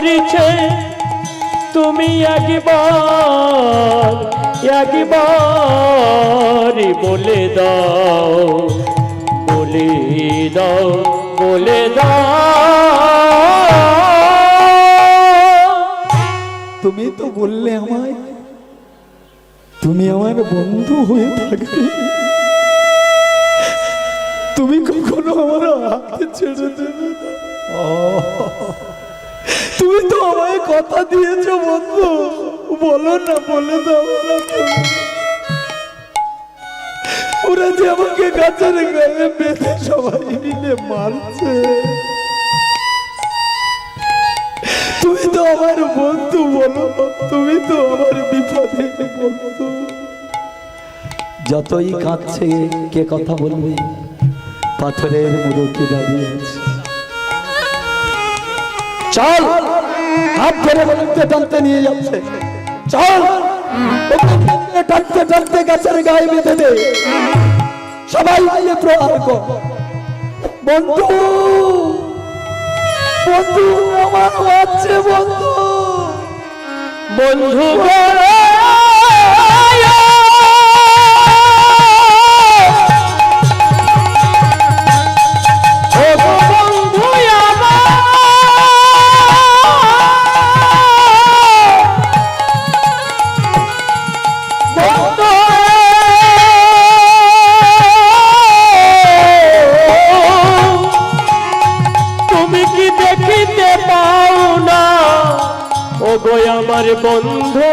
করেছে। তুমি একবার একবার বলে দাও বলে দাও বলে দাও। তুমি তো বললে আমায়, তুমি আমার বন্ধু হয়ে থাকবে। তুমি কখনো আমার হাতে ছেড়ে দেবে। তুমি তো আমায় কথা বন্ধু। বলো না, বলে দাও ওরা যে আমাকে গাছের গায়ে বেঁধে সবাই মিলে মারছে। তুমি তো আমার বন্ধু, বলো। তুমি তো আমার বিপদে বন্ধু। যতই কাঁদছে, কে কথা বলবে? পাথরের মুরুকি দাঁড়িয়ে আছে? চল! হাত ধরে টানতে নিয়ে যাচ্ছে। চল। টানতে টানতে গাছের গায়ে বেঁধে দে। সবাই মিলে প্রহার কর। বন্ধু বন্ধু, আমার বাচ্চে, বন্ধু। বন্ধু বন্ধু বন্ধু,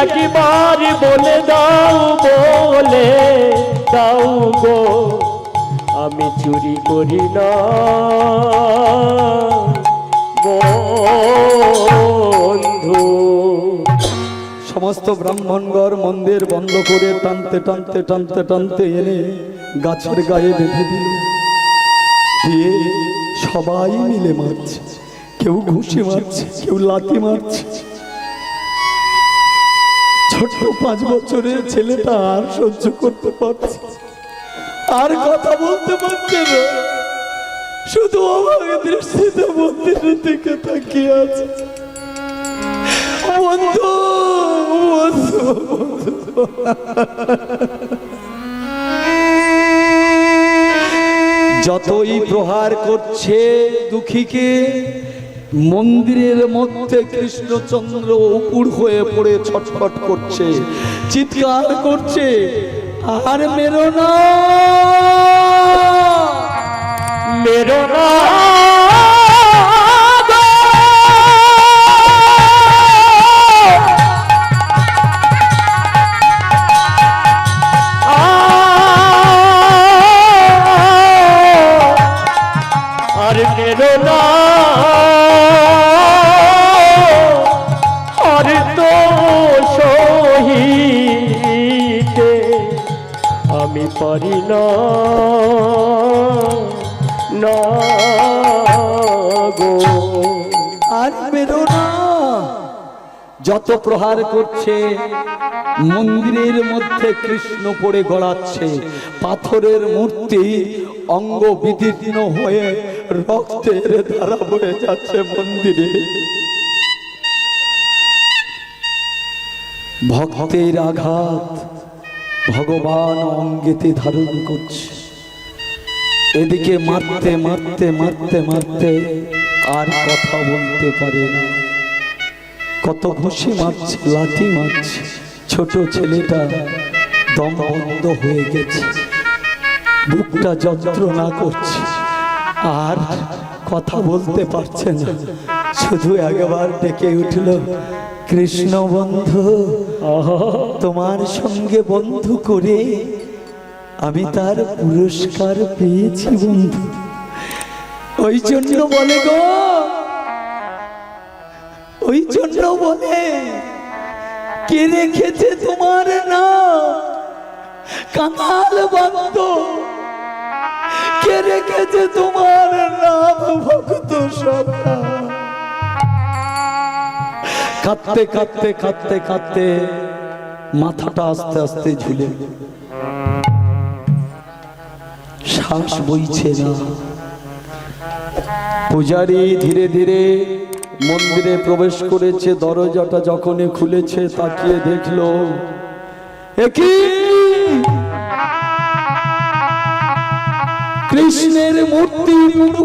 একবার বলে দাও বলে দাও গো, আমি চুরি করি না বন্ধু। সমস্ত ব্রাহ্মণগর মন্দির বন্ধ করে টানতে টানতে টানতে টানতে এনে গাছের গায়ে বেঁধে দিল। দিয়ে সবাই মিলে মারছে। কেউ ঘুষি মারছে, কেউ লাথি মারছে। ছোট্ট পাঁচ বছরের ছেলেটা আর সহ্য করতে পারছে আর কথা বলতে পারছে না। শুধু আমাকে দৃষ্টিতে মন্দিরের দিকে তাকিয়ে আছে। বন্ধু বন্ধু। যতই প্রহার করছে দুঃখীকে মন্দিরের মধ্যে কৃষ্ণচন্দ্র উপুর হয়ে পড়ে ছটফট করছে, চিৎকার করছে, আর মেরো না। মেরো না। প্রহার করছে। মন্দিরের মধ্যে কৃষ্ণ পড়ে গড়াচ্ছে। পাথরের মূর্তি অঙ্গ বিদীর্ণ হয়ে রক্তের ধারা বয়ে যাচ্ছে মন্দিরে। ভক্তের আঘাত ভগবান অঙ্গেতে ধারণ করছে। এদিকে মারতে মারতে মারতে মারতে আর কথা বলতে পারে না। কত ঘুষি মারছে লাঠি মারছে। ছোট ছেলেটা দম বন্ধ হয়ে গেছে। বুকটা যন্ত্রণা করছে। আর কথা বলতে পারছে না। শুধু একবার ডেকে উঠল কৃষ্ণ বন্ধু তোমার সঙ্গে বন্ধু করে আমি তার পুরস্কার পেয়েছি বন্ধু। ওই জন্য বলে গো ওই জন্য বলে, কে রেখেছে তোমার নাম? কাঙাল বন্ধ। কে রেখেছে তোমার নাম, ভক্ত সভা? কাঁদতে কাঁদতে কাঁদতে কাঁদতে মাথাটা আস্তে আস্তে ঝুলে শ্বাস বইছে না। পূজারি ধীরে ধীরে মন্দিরে প্রবেশ করেছে, দরজাটা যখনই খুলেছে তাকিয়ে দেখল একই কৃষ্ণের মূর্তি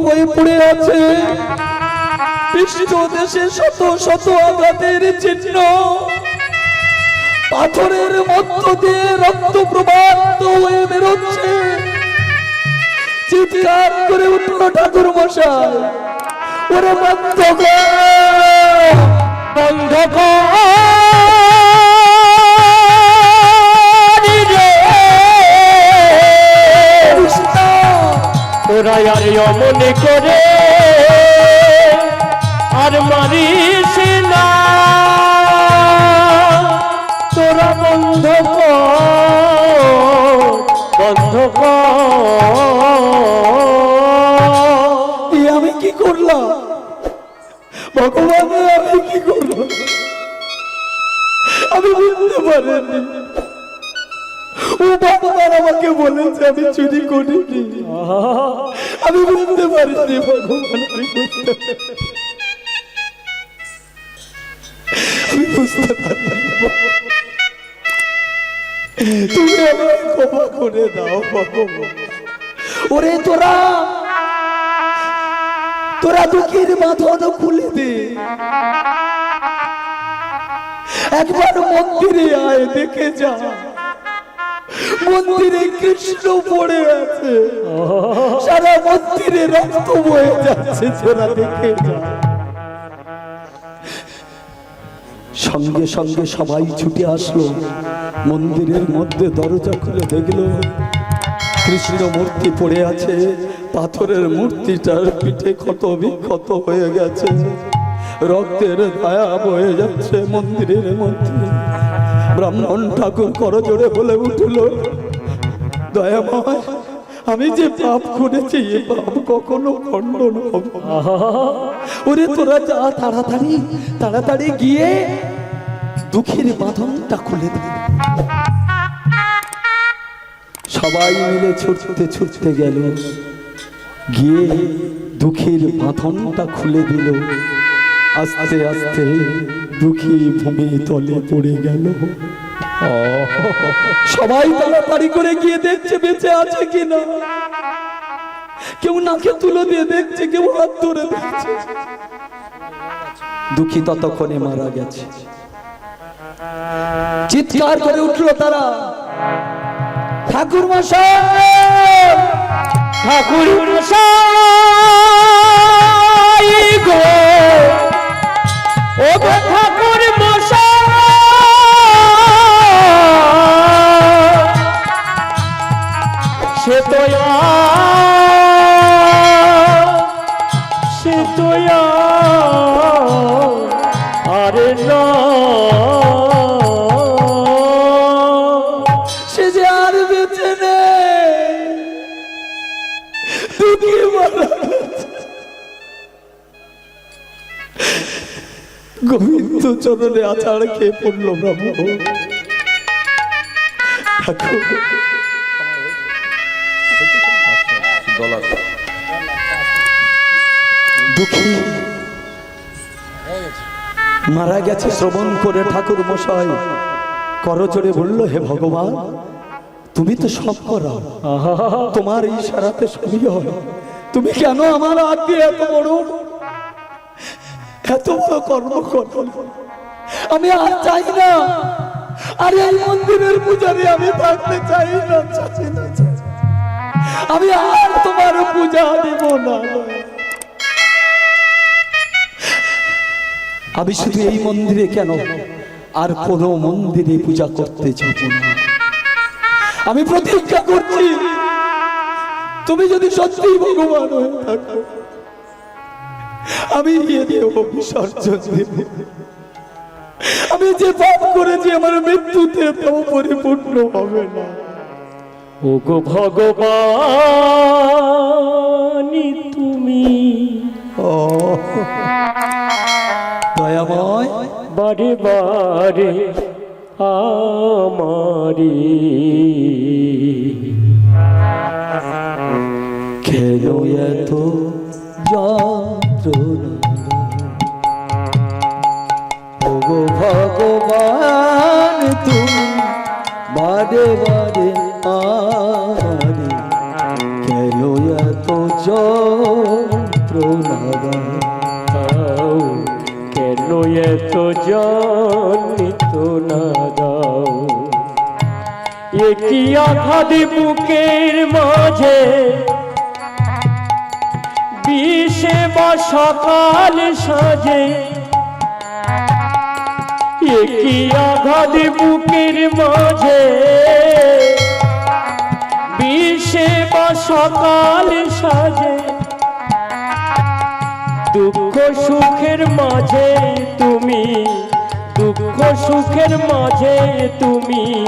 হয়ে পড়ে আছে। পৃষ্ঠ দেশে শত শত আঘাতের চিহ্ন। পাথরের মধ্য দিয়ে রক্ত প্রবাহিত হয়ে বেরোচ্ছে। চিৎকার করে উঠল ঠাকুর মশাই ওরে বন্ধ! বন্ধ ওরা আর অমনে করে আর মারিস না তোরা বন্ধ বন্ধ কর ভগবান আমি কি করলাম আমি বুঝতে পারিনি। ও ভগবান আমাকে বলেছে, আমি চুরি করিনি। আমি বুঝতে পারিনি, ভগবান আমি বুঝতে পারিনি। তুমি আমাকে ক্ষমা করে দাও, ভগবান। ওরে তোরা! তোরা দুঃখের বাঁধন খুলে দে। একবার মন্দিরে আয়, দেখে যা। মন্দিরে কৃষ্ণ পড়ে আছে। সারা মন্দিরে রক্ত বয়ে যাচ্ছে, তোরা দেখে যা। সঙ্গে সঙ্গে সবাই ছুটে আসলো। মন্দিরের মধ্যে দরজা খুলে দেখল। কৃষ্ণ মূর্তি পড়ে আছে। পাথরের মূর্তিটার পিঠে ক্ষত বিক্ষত হয়ে গেছে। রক্তের ছায়া বয়ে যাচ্ছে মন্দিরের মধ্যে। ব্রাহ্মণ ঠাকুর করজোড়ে বলে উঠল, দয়াময়, আমি যে পাপ করেছি, এ পাপ কখনো খণ্ডন হবে। ওরে তোরা যা তাড়াতাড়ি তাড়াতাড়ি গিয়ে দুঃখের বাঁধনটা খুলে দে। সবাই মিলে ছুটতে ছুটতে গেল। গিয়ে দুঃখের বাঁধনটা খুলে দিল। আস্তে আস্তে দুঃখী ভূমি তলে পড়ে গেল। সবাই তাড়াতাড়ি করে গিয়ে দেখছে বেঁচে আছে কিনা। কেউ নাকে তুলো দিয়ে দেখছে, কেউ হাত ধরে দেখছে। দুঃখী ততক্ষণে মারা গেছে। চিৎকার করে উঠল তারা। ঠাকুর মশাই ঠাকুর মশাই গো। ও গো গোবিন্দ চরণে আচার খেয়ে পড়ল ব্রহ্ম দুঃখী। মারা গেছে শ্রবণ করে ঠাকুর মশাই। করজোড়ে বলল হে ভগবান তুমি তো সব করো। তোমার এই সারাতে সবই হয়। তুমি কেন আমার দিয়ে এত বড়? এত বড় কর্ম করো। আমি আর চাই না। আরে এই মন্দিরের পূজারে আমি থাকতে চাই না চাই না, আমি আর তোমার পূজা দিব না আমি শুধু এই মন্দিরে কেন? আর কোনো মন্দিরে পূজা করতে যাব না। আমি প্রতিজ্ঞা করছি তুমি যদি সত্যি ভগবান হয়ে থাকো। আমি গিয়ে দেব বিসর্জন দেব। আমি যে পাপ করেছি আমার মৃত্যুতে তাও পরিপূর্ণ হবে না। ওগো ভগবানি তুমি ও দয়াময়। বারে বারে আমারি। কেন এত যন্ত্রণা ওগো ভগবান, তুমি বারে বারে আরে কেন এত যন্ত্রণা দাও? কেন এত না দাও? একই আঘাত বুকের মাঝে? বিষে বা সকাল সাজে। একই আঘাত বুকের মাঝে। বিষে বা সকাল সাজে। দুঃখ সুখের মাঝে তুমি, দুঃখ সুখের মাঝে তুমি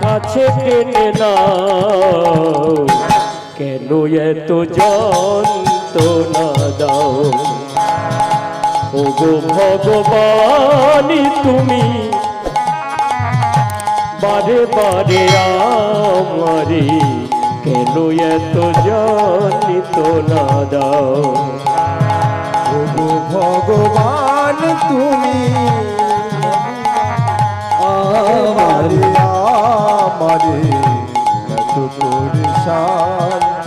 কাছে টেনে নাও। কেন এত যন্ত্রণা দাও। ওগো ভগবানী, তুমি বারে বারে আমারে কেন এত জানিত না দাও? ওগো ভগবান, তুমি আমারে আমারে এত করে শান্ত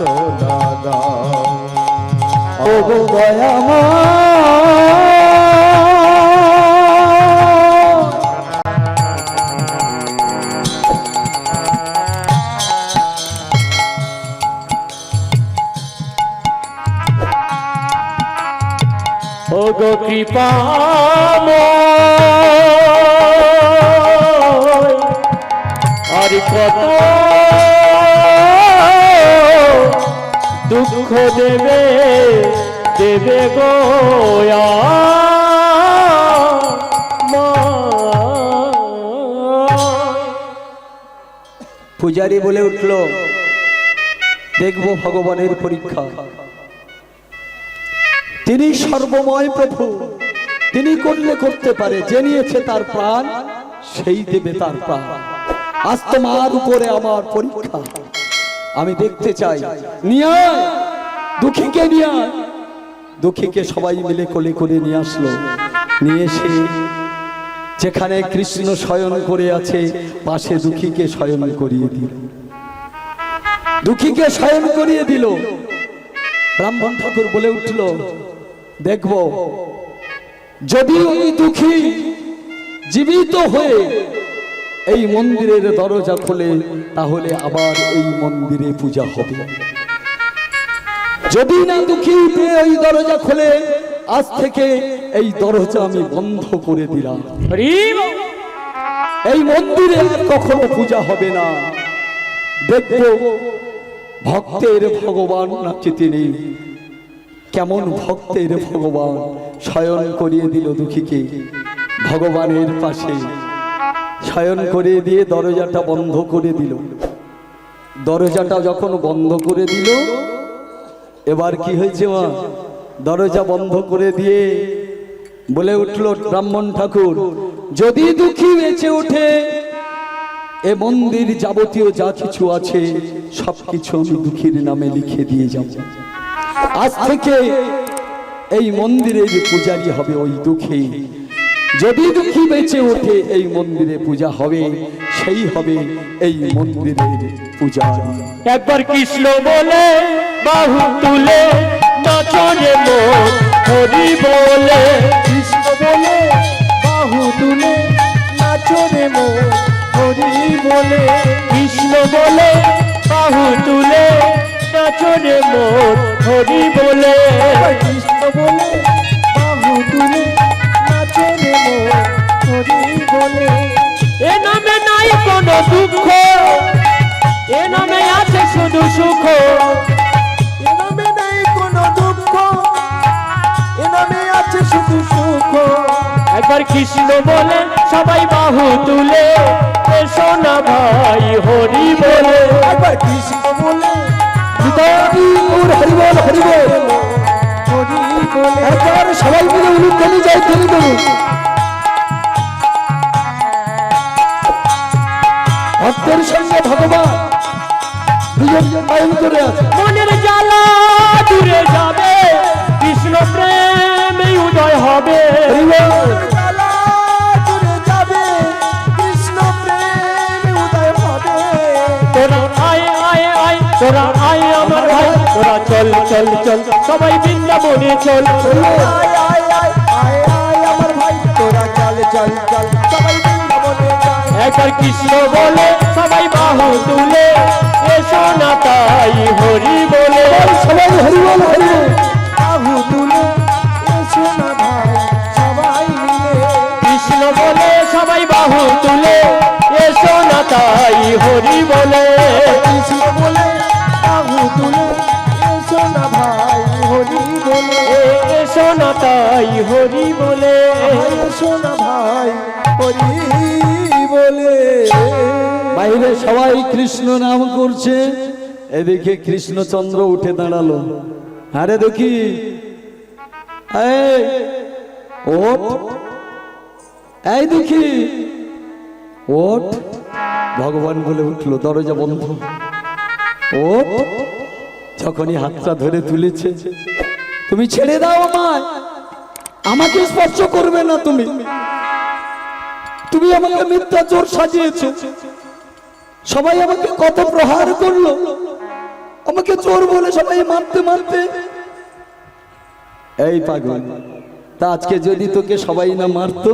দাও। ওগো দয়ামা ওগো কৃপা পূজারি বলে উঠল, দেখব ভগবানের পরীক্ষা। তিনি সর্বময় প্রভু। তিনি করলে করতে পারে, যে নিয়েছে তার প্রাণ, সেই দেবে তার প্রাণ। আজ তোমার উপরে আমার পরীক্ষা। আমি দেখতে চাই। নিয়ে দুঃখীকে নিয়ে। দুঃখীকে সবাই মিলে কোলে করে নিয়ে আসলো। নিয়ে এসে যেখানে কৃষ্ণ শয়ন করে আছে, পাশে দুঃখীকে শয়ন করিয়ে দিল। দুঃখীকে শয়ন করিয়ে দিল। ব্রাহ্মণ ঠাকুর বলে উঠল, দেখব, যদি ওই দুঃখী জীবিত হয়ে এই মন্দিরের দরজা খোলে, তাহলে আবার এই মন্দিরে পূজা হবে। যদি না দুঃখী ওই দরজা খোলে, আজ থেকে এই দরজা আমি বন্ধ করে দিলাম। এই মন্দিরে আর কখনো পূজা হবে না। দেখব ভক্তের ভগবান নাকি তিনি। কেমন ভক্তের ভগবান শয়ন করিয়ে দিল দুঃখীকে। ভগবানের পাশে শয়ন করিয়ে দিয়ে দরজাটা বন্ধ করে দিল। দরজাটা যখন বন্ধ করে দিল এবার কি হয়েছে মা? দরজা বন্ধ করে দিয়ে বলে উঠল ব্রাহ্মণ ঠাকুর, যদি দুঃখী বেঁচে ওঠে, এ মন্দির যাবতীয় যা কিছু আছে, সবকিছু আমি দুঃখীর নামে লিখে দিয়ে যাব। আজ থেকে এই মন্দিরের পূজারি হবে ওই দুঃখী। যদি দুঃখী বেঁচে ওঠে, এই মন্দিরে পূজা হবে, সেই হবে এই মন্দিরের পূজারি। একবার কৃষ্ণ বলে, বাহু তুলে বলে বলে কৃষ্ণ বলে, বাহু তুলে, নাচনে মোর হরি বলে। কৃষ্ণ বলে, বাহু তুলে নাচরে মো হরি বলে। এ নামে নাই কোনো দুঃখ, এ নামে আছে শুধু সুখ। এ নামে নাই কোনো দুঃখ, এ নামে আছে শুধু সুখ। একবার কৃষ্ণ বলে, সবাই বাহু তুলে। ভাই হরি বলে। একবার কৃষ্ণ বলে সীতাপুর হরি বল হরি বল। একবার সবাই মিলে উলুধ্বনি যাই ধ্বনি করুন ভক্তের সঙ্গে ভগবান দুজন পায়ন করে আছে। মনের জ্বালা দূরে যাবে কৃষ্ণ প্রেম উদয় হবে। হরি বল। চল আয় আমার ভাই, তোরা চল চল চল, সবাই বৃন্দাবনে চল। একবার কৃষ্ণ বলে, সবাই বাহু তুলে, এসো না তাই হরি বলে। সবাই হরি হরি বাহু তুলে, এসো না ভাই, সবাই মিলে। কৃষ্ণ বলে, সবাই বাহু তুলে, এসো না তাই হরি বলে। কৃষ্ণ বলে তুলে এসো না ভাই হরি বলে। এসো না তাই হরি বলে। এসো না ভাই হরি বলে। বাইরে সবাই কৃষ্ণ নাম করছে। এদিকে কৃষ্ণচন্দ্র উঠে দাঁড়াল। আরে দেখি। এই, এই দেখি। ওঠ। ভগবান বলে উঠল দরজা বন্ধ। ওঠ। যখনই হাতটা ধরে তুলেছে, তুমি ছেড়ে দাও আমায়। আমাকে স্পর্শ করবে না তুমি। তুমি আমাকে মিথ্যা চোর সাজিয়েছো। সবাই আমাকে কত প্রহার করল। আমাকে চোর বলে সবাই মারতে মারতে। এই পাগল, তা আজকে যদি তোকে সবাই না মারতো,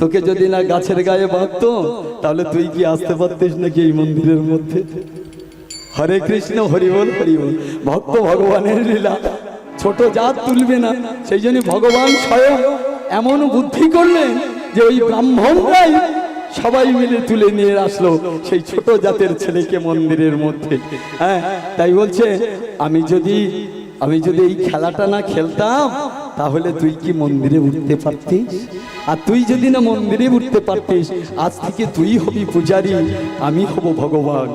তোকে যদি না গাছের গায়ে বাঁধতো, তাহলে তুই কি আসতে পারতিস নাকি এই মন্দিরের মধ্যে? হরে কৃষ্ণ, হরি বল হরি বল। ভক্ত ভগবানের লীলা। ছোট জাত তুলবে না। সেই জন্য ভগবান স্বয়ং এমন বুদ্ধি করলেন যে ওই ব্রাহ্মণরাই সবাই মিলে তুলে নিয়ে আসলো সেই ছোট জাতের ছেলেকে মন্দিরের মধ্যে। হ্যাঁ তাই বলছে, আমি যদি আমি যদি এই খেলাটা না খেলতাম, তাহলে তুই কি মন্দিরে উঠতে পারতিস? আর তুই যদি না মন্দিরে উঠতে পারতিস, আজ থেকে তুই হবি পূজারী, আমি হব ভগবান।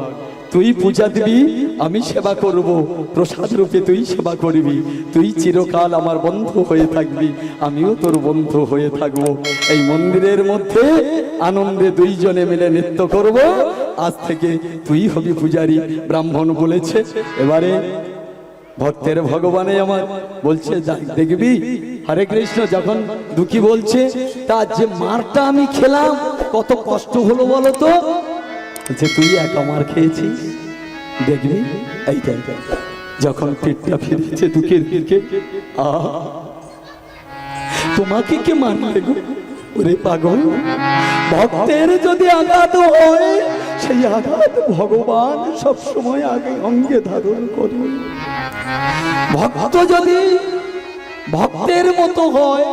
তুই পূজা দিবি, আমি সেবা করব। প্রসাদ রূপে তুই সেবা করবি। তুই চিরকাল আমার বন্ধু হয়ে থাকবি, আমিও তোর বন্ধু হয়ে থাকব। এই মন্দিরের মধ্যে আনন্দে দুইজনে মিলে নৃত্য করব। আজ থেকে তুই হবি পূজারি, ব্রাহ্মণ বলেছে। এবারে ভক্তের ভগবানে আমার বলছে দেখবি। হরে কৃষ্ণ যখন দুঃখী বলছে তার যে মারটা আমি খেলাম, কত কষ্ট হলো বলো তো? বলছে তুই একা মার খেয়েছিস, দেখবি? এইটাই। যখন পেটটা ফিরেছে দুঃখের দিকে তোমাকে কে মারলে গো? ওরে পাগল। ভক্তের যদি আঘাত হয়, সেই আঘাত ভগবান সব সময় আগে অঙ্গে ধারণ করে ভক্ত যদি ভক্তের মতো হয়,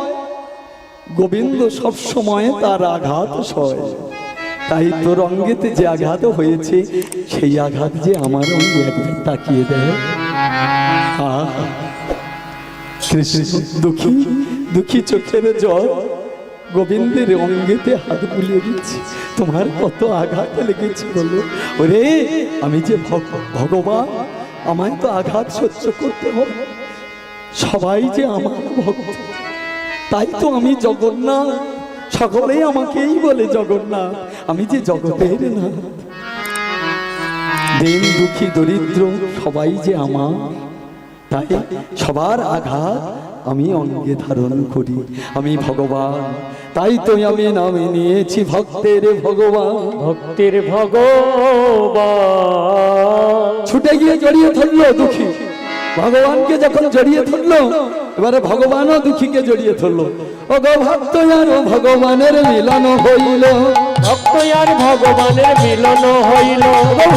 গোবিন্দ সব সময় তার আঘাত সয়। তাই তোর অঙ্গেতে যে আঘাত হয়েছে, সেই আঘাত যে আমার অঙ্গে একবার তাকিয়ে দেয়। দুঃখী দুঃখী চোখের জল গোবিন্দের অঙ্গেতে হাত বুলিয়ে দিচ্ছি তোমার কত আঘাত লেগেছে বলো। ওরে, আমি যে ভগ- ভগবান, আমায় তো আঘাত সহ্য করতে হবে। সবাই যে আমার ভক্ত, তাই তো আমি জগন্নাথ সকলেই আমাকেই বলে জগন্নাথ। আমি যে জগতের না। দিন দুঃখী দরিদ্র সবাই যে আমার। তাই সবার আঘাত আমি অঙ্গে ধারণ করি। আমি ভগবান তাই তো আমি নামে নিয়েছি ভক্তের ভগবান। ভক্তের ভগবান। ছুটে গিয়ে জড়িয়ে ধরলো দুঃখী। ভগবানকে যখন জড়িয়ে ধরলো এবারে ভগবানও দুঃখীকে জড়িয়ে ধরলো। ও গো ভক্ত আর ভগবানের মিলন হইল। ভক্ত আর ভগবানের মিলন হইল।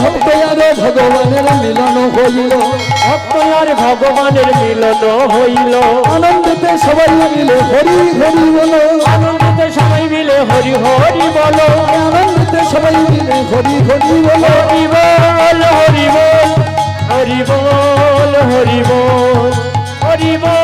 ভক্ত আর ভগবানের মিলন হইল। ভক্ত আর ভগবানের মিলন হইল। আনন্দতে সবাই মিলে হরি হরি বলো। আনন্দতে সবাই মিলে হরি হরি বলো। আনন্দতে সবাই মিলে হরি হরি বলো। হরি বল হরি বল। হরি বল হরি বল